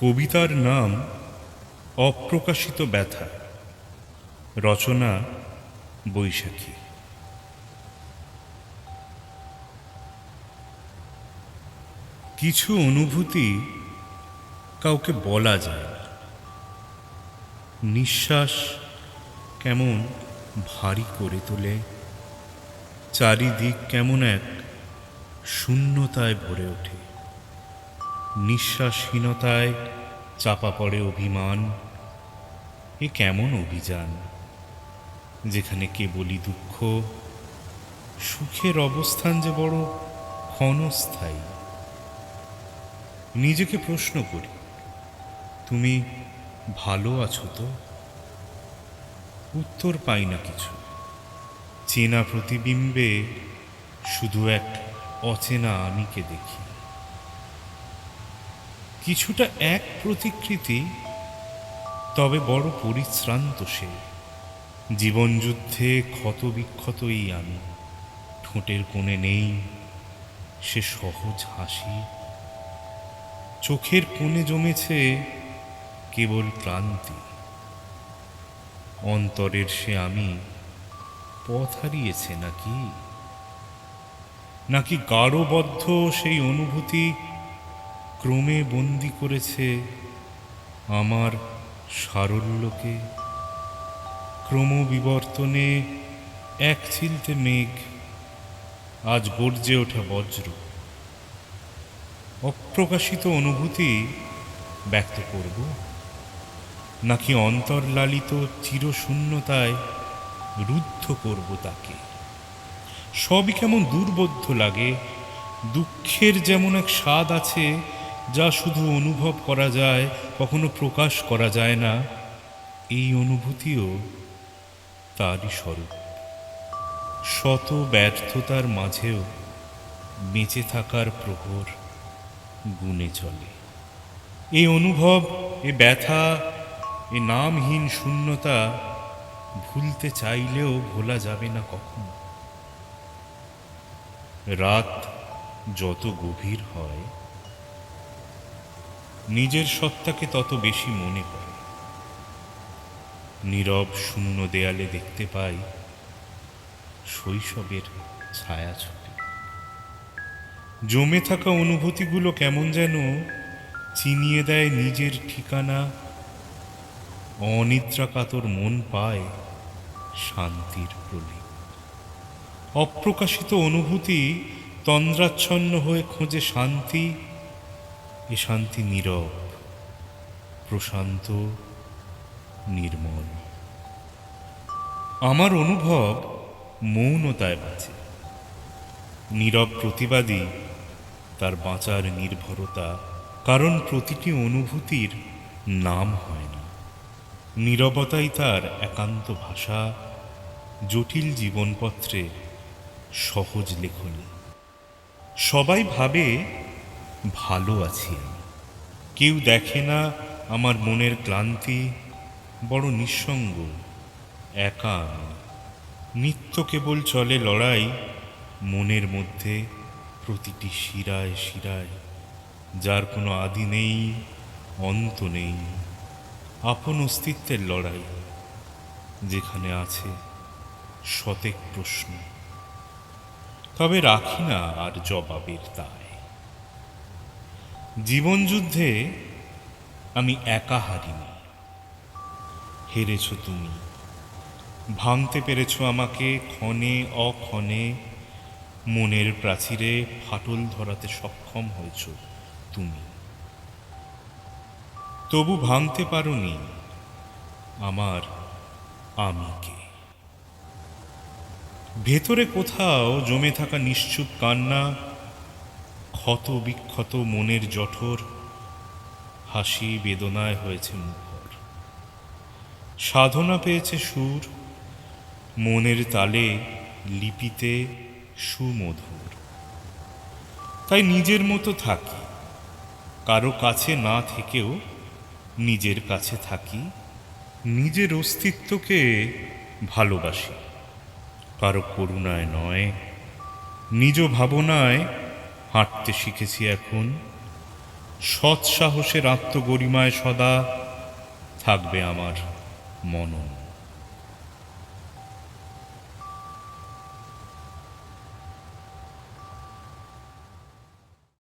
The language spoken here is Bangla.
কবিতার নাম অপ্রকাশিত ব্যথা। রচনা বৈশাখী। কিছু অনুভূতি কাউকে বলা যায় নিঃশ্বাস কেমন ভারী করে তোলে। চারিদিক কেমন এক শূন্যতায় ভরে ওঠে। নিঃশ্বাসহীনতায় চাপা পড়ে অভিমান। এ কেমন অভিযান? যেখানে কেবলই দুঃখ, সুখের অবস্থান যে বড় ক্ষণস্থায়ী। নিজেকে প্রশ্ন করি, তুমি ভালো আছো তো? উত্তর পাই না কিছু। চেনা প্রতিবিম্বে শুধু এক অচেনা আমিকে দেখি। কিছুটা এক প্রতিকৃতি, তবে বড় পরিশ্রান্ত সে। জীবনযুদ্ধে ক্ষত বিক্ষতই আমি। ঠোঁটের কোণে নেই, সে সহজ হাসি। চোখের কোণে জমেছে কেবল ক্লান্তি। অন্তরের সে আমি পথ হারিয়েছে নাকি? নাকি গাঢ়বদ্ধ সেই অনুভূতি ক্রমে বন্দি করেছে আমার সারল্যকে। ক্রমবিবর্তনে এক চিলতে মেঘ, আজ গর্জে ওঠা বজ্র। অপ্রকাশিত অনুভূতি ব্যক্ত করব? নাকি অন্তর্লালিত চিরশূন্যতায় রুদ্ধ করব তাকে? সবই কেমন দুর্বোধ্য লাগে, দুঃখের যেমন এক স্বাদ আছে যা শুধু অনুভব করা যায়, কখনো প্রকাশ করা যায় না, এই অনুভূতিও তারই স্বরূপ। শত ব্যর্থতার মাঝেও বেঁচে থাকার প্রহর গুণে চলে। এই অনুভব, এ ব্যথা, এ নামহীন শূন্যতা ভুলতে চাইলেও ভোলা যাবে না কখনো। রাত যত গভীর হয় নিজের সত্তাকে তত বেশি মনে করে। নীরব শূন্য দেয়ালে দেখতে পাই শৈশবের ছায়া ছবি জমে থাকা অনুভূতিগুলো কেমন যেন চিনিয়ে দেয় নিজের ঠিকানা অনিদ্রা কাতর মন পায় শান্তির প্রলীপ। অপ্রকাশিত অনুভূতি তন্দ্রাচ্ছন্ন হয়ে খোঁজে শান্তি এ শান্তি নীরব, প্রশান্ত, নির্মল। আমার অনুভব মৌনতায় বাঁচে নীরব প্রতিবাদী, তার বাঁচার নির্ভরতা, কারণ প্রতিটি অনুভূতির নাম হয় না। নীরবতাই তার একান্ত ভাষা, জটিল জীবনপত্রে সহজ লেখনী। সবাই ভাবে ভালো আছি আমি। কেউ দেখে না আমার মনের ক্লান্তি, বড় নিঃসঙ্গ, একা নিত্য কেবল চলে লড়াই, মনের মধ্যে প্রতিটি শিরায় শিরায়, যার কোনো আদি নেই, অন্ত নেই, আপন অস্তিত্বের লড়াই, যেখানে আছে শতেক প্রশ্ন। তবে রাখি না আর জবাবের দায়। জীবনযুদ্ধে আমি একা হারিনি। হেরেছ তুমি। ভাঙতে পেরেছ আমাকে ক্ষণে অক্ষণে। মনের প্রাচীরে ফাটল ধরাতে সক্ষম হয়েছ তুমি। তবু ভাঙতে পারোনি আমার আমিকে। ভেতরে কোথাও জমে থাকা নিশ্চুপ কান্না ক্ষত বিক্ষত মনের জঠর, হাসি বেদনায় হয়েছে মুখর। সাধনা পেয়েছে সুর, মনের তালে লিপিতে সুমধুর। তাই নিজের মতো থাকি, কারও কাছে না থেকেও নিজের কাছে থাকি, নিজের অস্তিত্বকে ভালোবাসি। কারও করুণায় নয়, নিজ ভাবনায় হাঁটতে শিখেছি এখন। সৎসাহসের আত্মগরিমায় সদা থাকবে আমার মনন।